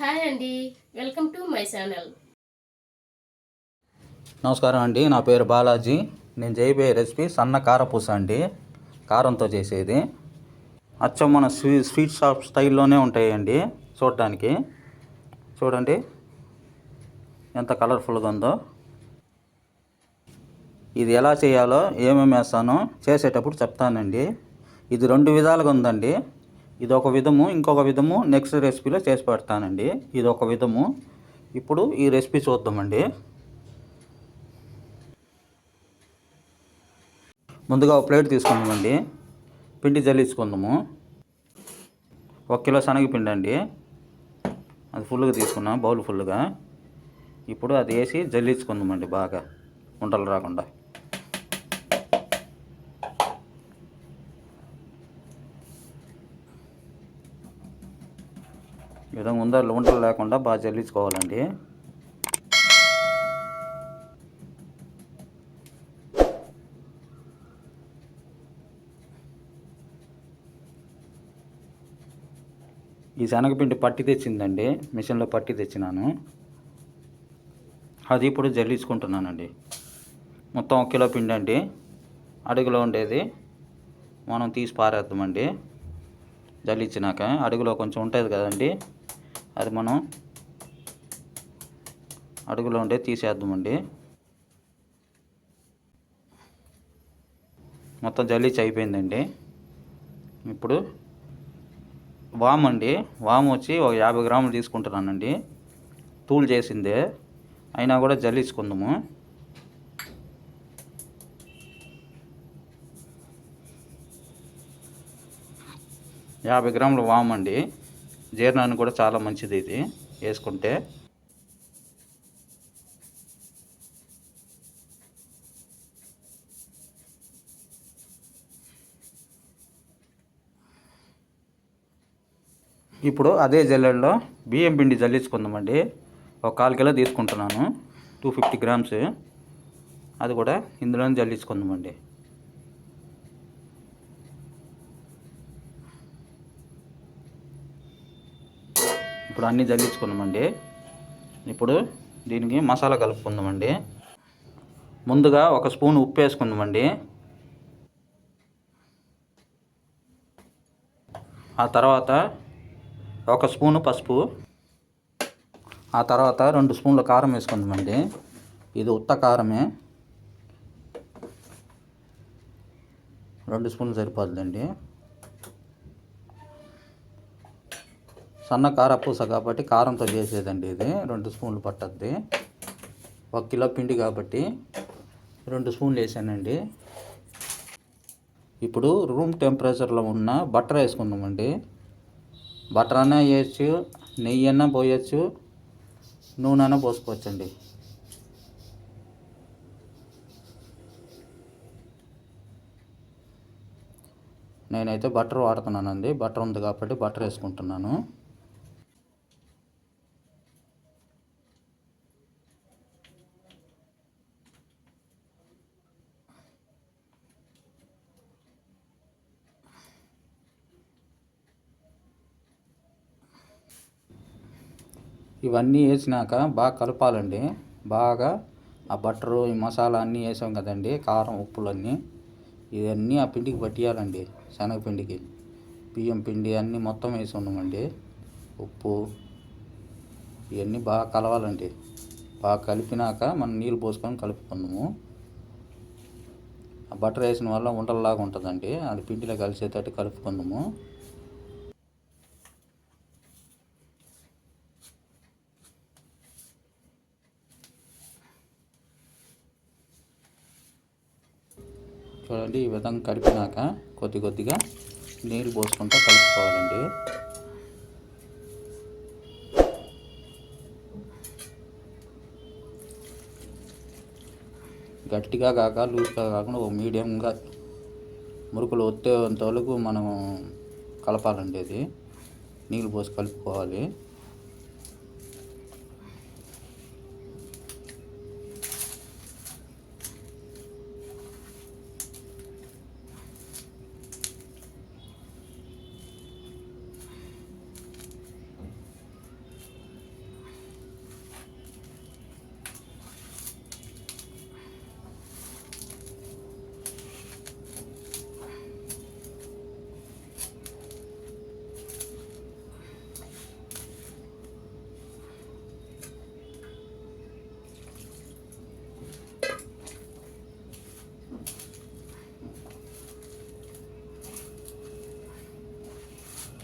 Hi అండి welcome to my channel. నమస్కారం అండి నా పేరు బాలాజీ. నేను చేయబోయే రెసిపీ సన్న కారపూస అండి. కారంతో చేసేది. అచ్చం మన స్వీ స్వీట్ షాప్ స్టైల్లోనే ఉంటాయండి చూడటానికి చూడండి ఎంత కలర్ఫుల్గా ఉందో. ఇది ఎలా చేయాలో ఏమేమి వేస్తానో చేసేటప్పుడు చెప్తానండి. ఇది రెండు విధాలుగా ఉందండి. ఇది ఒక విధము ఇంకొక విధము నెక్స్ట్ రెసిపీలో చేసి పెడతానండి. ఇది ఒక విధము. ఇప్పుడు ఈ రెసిపీ చూద్దామండి. ముందుగా ఒక ప్లేట్ తీసుకుందామండి. పిండి జల్లించుకుందాము. ఒక కిలో శనగపిండి అండి. అది ఫుల్గా తీసుకున్నాం బౌల్ ఫుల్గా. ఇప్పుడు అది వేసి జల్లించుకుందామండి బాగా ఉండలు రాకుండా. విధంగా ఉందా ఉండలు లేకుండా బాగా జల్లించుకోవాలండి ఈ శనగపిండి పట్టి తెచ్చిందండి మిషన్లో పట్టి తెచ్చినాను. అది ఇప్పుడు జల్లించుకుంటున్నానండి. మొత్తం ఒక కిలో పిండి అండి. అడుగులో ఉండేది మనం తీసి పారేద్దామండి. జల్లించినాక అడుగులో కొంచెం ఉంటుంది కదండి. అది మనం అడుగులో ఉండే తీసేద్దామండి. మొత్తం జల్లించి అయిపోయిందండి. ఇప్పుడు వామ్ అండి. వామ్ వచ్చి ఒక యాభై గ్రాములు తీసుకుంటున్నానండి. తూలు చేసిందే. అయినా కూడా జల్లించుకుందాము. యాభై గ్రాములు వామ్ అండి. జీర్ణాన్ని కూడా చాలా మంచిది ఇది. వేసుకుంటే. ఇప్పుడు అదే జల్లెడలో బియ్యం పిండి జల్లించుకుందామండి. ఒక కాలు కిలో తీసుకుంటున్నాను. Two fifty grams. అది కూడా ఇందులోనే జల్లించుకుందామండి. ఇప్పుడు అన్నీ జల్లించుకుందామండి. ఇప్పుడు దీనికి మసాలా కలుపుకుందామండి. ముందుగా ఒక స్పూన్ ఉప్పు వేసుకుందామండి. ఆ తర్వాత ఒక స్పూను పసుపు. ఆ తర్వాత రెండు స్పూన్ల కారం వేసుకుందామండి. ఇది ఉత్త కారమే. రెండు స్పూన్లు సరిపోతుందండి. సన్న కారపూస కాబట్టి కారంతో చేసేదండి ఇది. రెండు స్పూన్లు పట్టద్ది. ఒక కిలో పిండి కాబట్టి రెండు స్పూన్లు వేసానండి. ఇప్పుడు రూమ్ టెంపరేచర్లో ఉన్న బటర్ వేసుకుందామండి. బటర్ అన్నా వేయచ్చు నెయ్యి అన్నా పోయచ్చు నూనె అన్నా పోసుకోవచ్చండి. నేనైతే బటర్ వాడుతున్నానండి. బటర్ ఉంది కాబట్టి బటర్ వేసుకుంటున్నాను. ఇవన్నీ వేసినాక బాగా కలపాలండి. బాగా ఆ బట్టరు ఈ మసాలా అన్నీ వేసాం కదండి కారం ఉప్పులన్నీ. ఇవన్నీ ఆ పిండికి పట్టియాలండి శనగపిండికి బియ్యం పిండి అన్నీ మొత్తం వేసి ఉన్నామండి ఉప్పు ఇవన్నీ బాగా కలవాలండి. బాగా కలిపినాక మనం నీళ్ళు పోసుకొని కలుపుకుందాము ఆ బటర్ వేసిన వల్ల ఉండల్లాగా ఉంటుందండి. అది పిండిలో కలిసేటట్టు కలుపుకుందాము కలుపుకోవాలండి ఈ విధంగా కలిపినాక కొద్ది కొద్దిగా నీళ్ళు పోసుకుంటూ కలుపుకోవాలండి. గట్టిగా కాక లూజ్గా కాకుండా ఒక మీడియంగా మురుకులు ఒత్తేంత వరకు మనం కలపాలండి అది. నీళ్ళు పోసి కలుపుకోవాలి.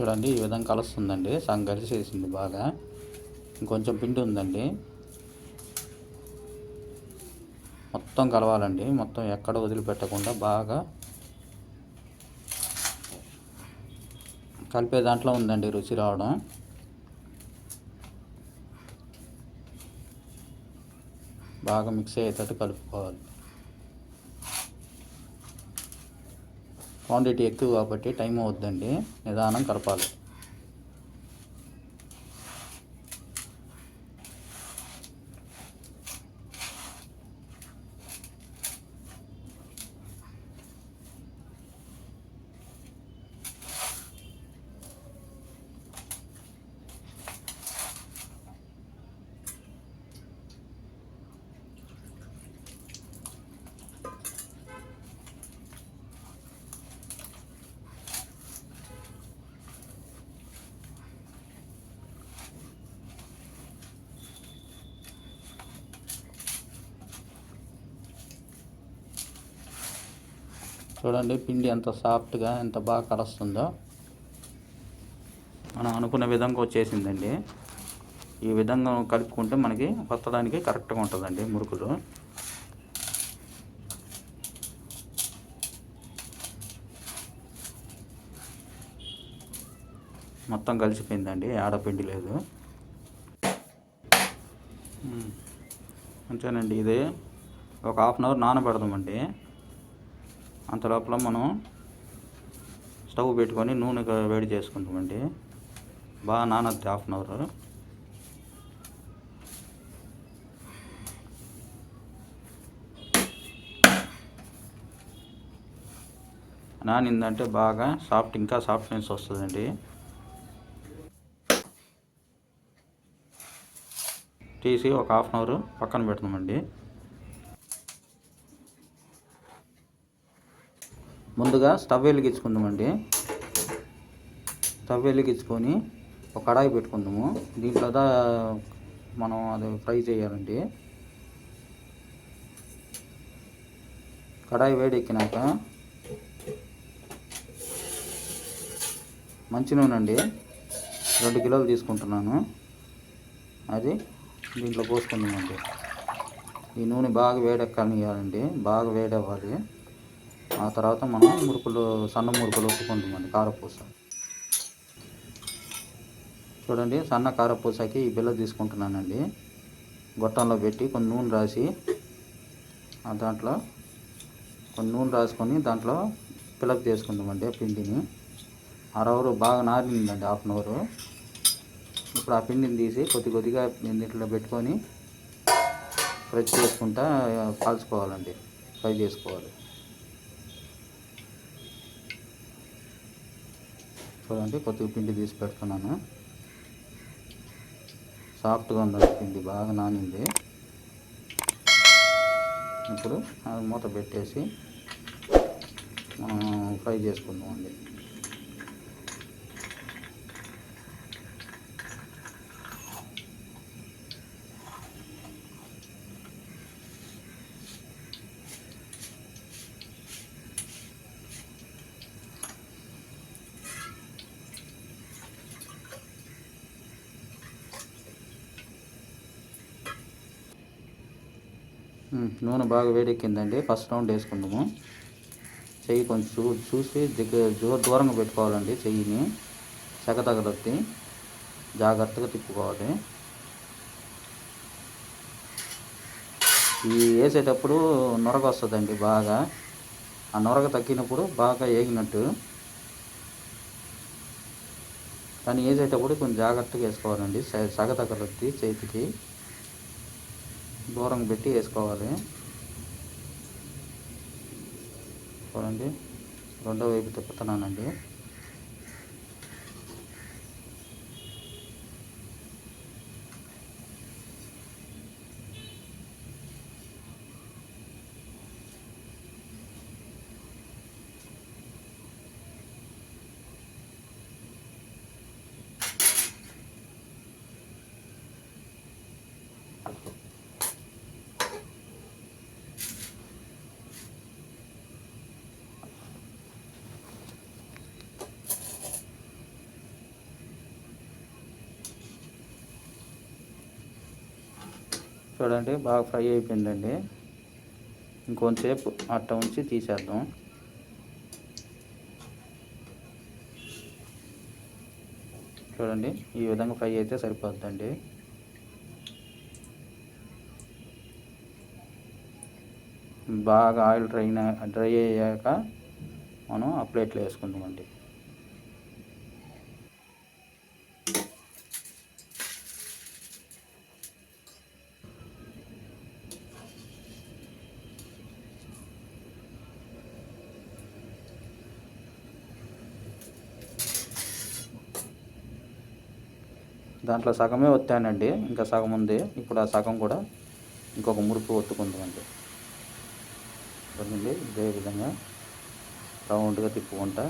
చూడండి ఈ విధంగా కలుస్తుందండి. సగం కలిసేసింది బాగా. ఇంకొంచెం పిండి ఉందండి. మొత్తం కలవాలండి. మొత్తం ఎక్కడ వదిలిపెట్టకుండా బాగా కలిపే దాంట్లో ఉందండి రుచి రావడం. బాగా మిక్స్ అయ్యేటట్టు కలుపుకోవాలి. క్వాంటిటీ ఎక్కువ కాబట్టి టైం అవుద్దండి నిదానం కలపాలి. చూడండి పిండి ఎంత సాఫ్ట్గా ఎంత బాగా కలుస్తుందో. మనం అనుకున్న విధంగా వచ్చేసిందండి. ఈ విధంగా కలుపుకుంటే మనకి వత్తడానికి కరెక్ట్గా ఉంటుందండి మురుకులు. మొత్తం కలిసిపోయిందండి ఆడపిండి లేదు. అంతేనండి ఇది. ఒక హాఫ్ అన్ అవర్ నానబెడదామండి. అంత లోపల మనం స్టవ్ పెట్టుకొని నూనె వేడి చేసుకుంటామండి. బాగా నానద్ది హాఫ్ అన్ అవర్. నానిందంటే బాగా సాఫ్ట్ ఇంకా సాఫ్ట్నెస్ వస్తుందండి. తీసి ఒక హాఫ్ అన్ అవర్ పక్కన పెడతామండి. ముందుగా స్టవ్ వెలిగించుకుందామండి. స్టవ్ వెలిగించుకొని ఒక కడాయి పెట్టుకుందాము. దీంట్లో దా మనం అది ఫ్రై చేయాలండి. కడాయి వేడెక్కినాక మంచి నూనె అండి. రెండు కిలోలు తీసుకుంటున్నాను. అది దీంట్లో పోసుకుందామండి. ఈ నూనె బాగా వేడెక్కనియాలండి బాగా వేడవ్వాలి. ఆ తర్వాత మనం మురుకులు సన్న మురుకులు ఒప్పుకుంటామండి కారపూస. చూడండి సన్న కారపూసకి ఈ బిల్ల తీసుకుంటున్నానండి. గొట్టంలో పెట్టి కొన్ని నూనె రాసి ఆ దాంట్లో కొన్ని నూనె రాసుకొని దాంట్లో ఫిలప్ చేసుకుందామండి ఆ పిండిని. అరవరు బాగా నారిందండి హాఫ్ అన్ అవర్. ఇప్పుడు ఆ పిండిని తీసి కొద్ది కొద్దిగా దీంట్లో పెట్టుకొని ఫ్రెష్ చేసుకుంటా కాల్చుకోవాలండి ఫ్రై చేసుకోవాలి. చూడండి కొద్దిగా పిండి తీసి పెడుతున్నాను. సాఫ్ట్గా ఉందండి పిండి బాగా నానింది. ఇప్పుడు అది మూత పెట్టేసి మనం ఫ్రై చేసుకుందాం అండి నూనె బాగా వేడెక్కిందండి. ఫస్ట్ రౌండ్ వేసుకుందాము. చెయ్యి కొంచెం చూ చూసి దగ్గర జో దూరంగా పెట్టుకోవాలండి చెయ్యిని. సెగ తగలొత్తి జాగ్రత్తగా తిప్పుకోవాలి. ఈ వేసేటప్పుడు నొరగ వస్తుందండి బాగా. ఆ నొరగ తగ్గినప్పుడు బాగా ఏగినట్టు. కానీ వేసేటప్పుడు కొంచెం జాగ్రత్తగా వేసుకోవాలండి. సగ తగలొత్తి చేతికి. దూరం పెట్టి వేసుకోవాలి. చూడండి. రెండో వైపు తిప్పుతున్నానండి. చూడండి బాగా ఫ్రై అయిపోయిందండి. ఇంకొంతసేపు అట్ట ఉంచి తీసేద్దాం. చూడండి ఈ విధంగా ఫ్రై అయితే సరిపోద్దండి. బాగా ఆయిల్ డ్రై డ్రై అయ్యాక మనం ఆ ప్లేట్లో వేసుకుందామండి. దాంట్లో సగమే ఒత్తానండి ఇంకా సగం ఉంది. ఇప్పుడు ఆ సగం కూడా ఇంకొక మురుపు ఒత్తుకుందామండి. చూడండి ఇదే విధంగా రౌండ్గా తిప్పుకుంటా.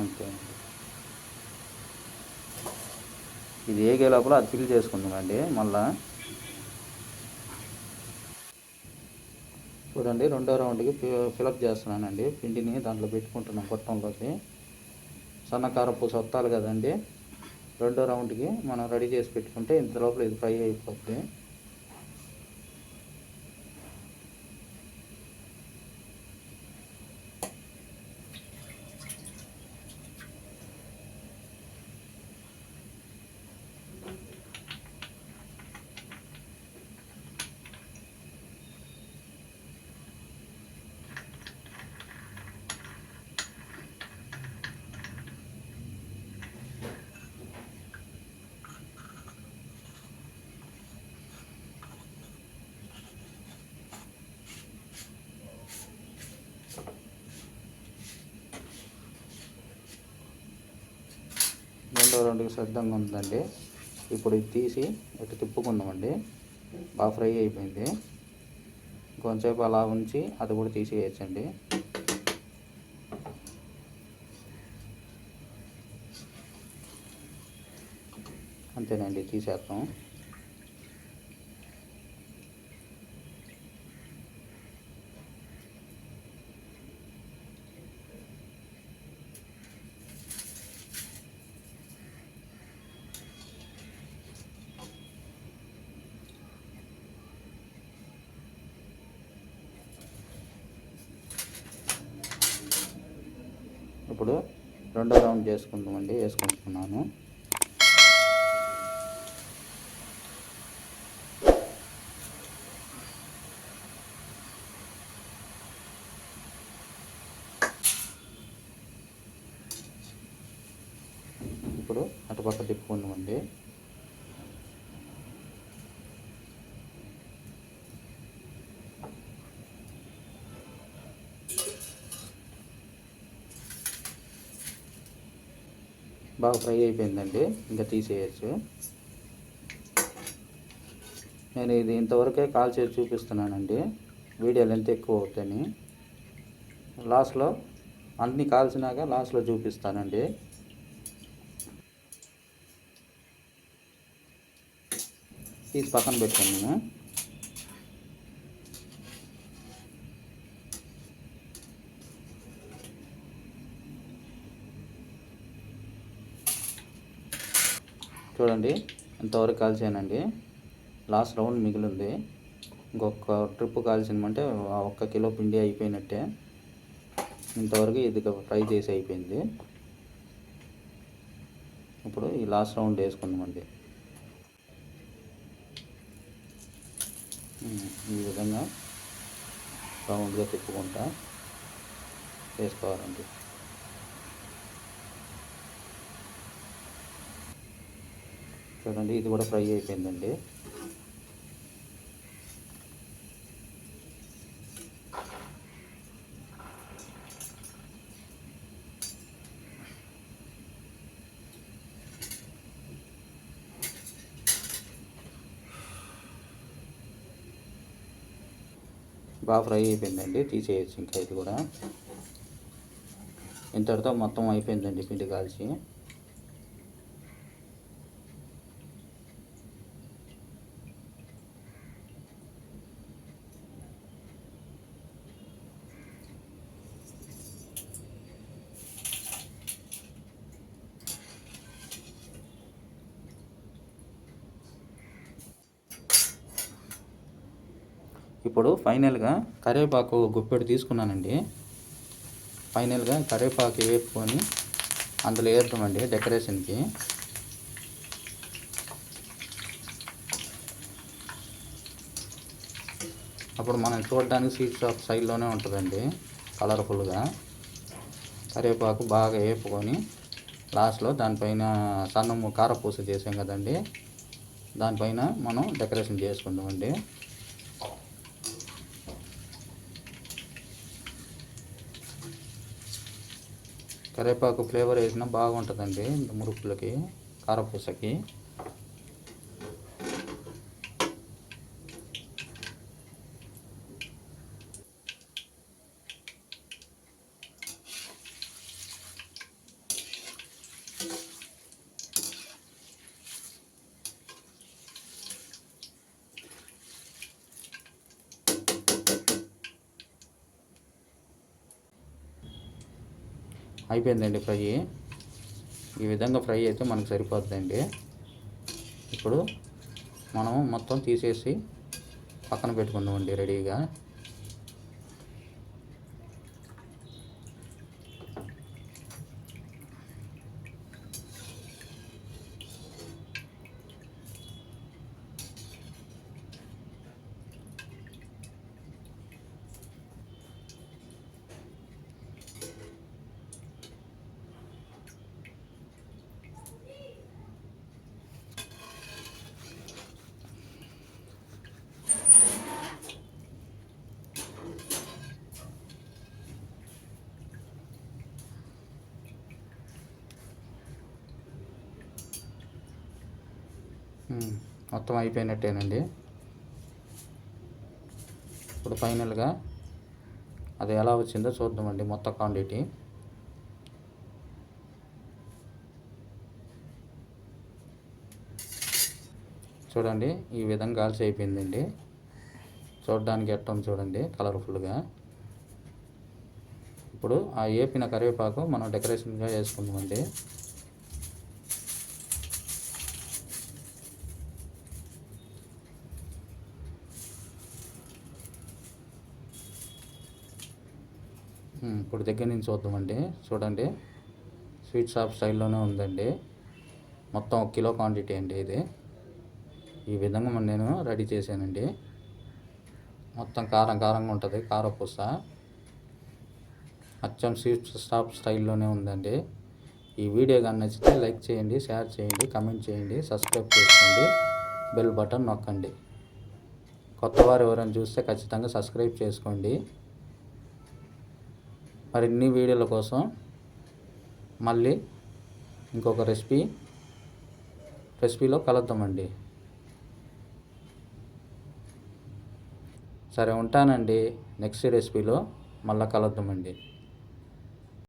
అంతే అండి. ఇది ఏగే లోపల అది ఫిల్ చేసుకుందామండి మళ్ళా. చూడండి రెండో రౌండ్కి ఫిలప్ చేస్తున్నానండి. పిండిని దాంట్లో పెట్టుకుంటున్నాం గొట్టంలోకి. సన్నకారపు సొత్తాలు కదండి. రెండో రౌండ్కి మనం రెడీ చేసి పెట్టుకుంటే ఇంత లోపల ఇది ఫ్రై అయిపోద్ది. రెండో రెండుకి సిద్ధంగా ఉందండి. ఇప్పుడు ఇది తీసి ఇటు తిప్పుకుందామండి. బాగా ఫ్రై అయిపోయింది. కొంచెంసేపు అలా ఉంచి అది కూడా తీసేయచ్చండి. అంతేనండి తీసేస్తాం ఇప్పుడు రెండో రౌండ్ చేసుకుందామండి వేసుకుంటున్నాను. ఇప్పుడు అటుపక్క తిప్పుకుందామండి. బాగా ఫ్రై అయిపోయిందండి. ఇంకా తీసేయచ్చు. నేను ఇది ఇంతవరకే కాల్ చేసి చూపిస్తున్నానండి. వీడియోలు ఎంత ఎక్కువ అవుతాయని లాస్ట్లో అన్నీ కాల్చినాక లాస్ట్లో చూపిస్తానండి. తీసి పక్కన పెట్టాను నేను. చూడండి ఇంతవరకు కాల్చానండి లాస్ట్ రౌండ్ మిగిలింది. ఇంకొక ట్రిప్ కాల్చినమంటే ఒక్క కిలో పిండి అయిపోయినట్టే. ఇంతవరకు ఇది ఫ్రై చేసి అయిపోయింది. ఇప్పుడు ఈ లాస్ట్ రౌండ్ వేసుకుందామండి. ఈ విధంగా రౌండ్గా తిప్పుకుంటా వేసుకోవాలండి. చూడండి ఇది కూడా ఫ్రై అయిపోయిందండి. బాగా ఫ్రై అయిపోయిందండి తీసేయచ్చు ఇంకా ఇది కూడా. ఇంతటితో మొత్తం అయిపోయిందండి పిండి కాల్చి. ఇప్పుడు ఫైనల్గా కరివేపాకు గుప్పెడు తీసుకున్నానండి. ఫైనల్గా కరివేపాకు వేపుకొని అందులో వేద్దామండి డెకరేషన్కి. అప్పుడు మనం చూడడానికి స్వీట్ షాప్ సైడ్లోనే ఉంటుందండి కలర్ఫుల్గా. కరివేపాకు బాగా వేపుకొని లాస్ట్లో దానిపైన సన్నము కారపూస చేసాం కదండి దానిపైన మనం డెకరేషన్ చేసుకుందామండి. కరివేపాకు ఫ్లేవర్ వేసినా బాగుంటుందండి మురుకులకి కారపూసకి. అయిపోయిందండి ఫ్రై. ఈ విధంగా ఫ్రై అయితే మనకు సరిపోతుందండి. ఇప్పుడు మనం మొత్తం తీసేసి పక్కన పెట్టుకుందామండి రెడీగా. మొత్తం అయిపోయినట్టేనండి. ఇప్పుడు ఫైనల్గా అది ఎలా వచ్చిందో చూద్దామండి మొత్తం క్వాంటిటీ. చూడండి ఈ విధంగా కాల్చి అయిపోయిందండి. చూడడానికి ఎట్టం చూడండి కలర్ఫుల్గా. ఇప్పుడు ఆ ఏపిన కరివేపాకు మనం డెకరేషన్గా వేసుకుందామండి ఇప్పుడు దగ్గర నుంచి చూద్దామండి. చూడండి. స్వీట్ షాప్ స్టైల్లోనే ఉందండి. మొత్తం ఒక కిలో క్వాంటిటీ అండి ఇది. ఈ విధంగా నేను రెడీ చేశానండి. మొత్తం కారం కారంగా ఉంటుంది. కారపూస. అచ్చం స్వీట్ షాప్ స్టైల్లోనే ఉందండి. ఈ వీడియో కానీ నచ్చితే లైక్ చేయండి షేర్ చేయండి కమెంట్ చేయండి సబ్స్క్రైబ్ చేసుకోండి బెల్ బటన్ నొక్కండి. కొత్త వారు ఎవరైనా చూస్తే ఖచ్చితంగా సబ్స్క్రైబ్ చేసుకోండి. మరిన్ని వీడియోల కోసం మళ్ళీ ఇంకొక రెసిపీ రెసిపీలో కలుద్దామండి. సరే ఉంటానండి. నెక్స్ట్ రెసిపీలో మళ్ళీ కలుద్దామండి.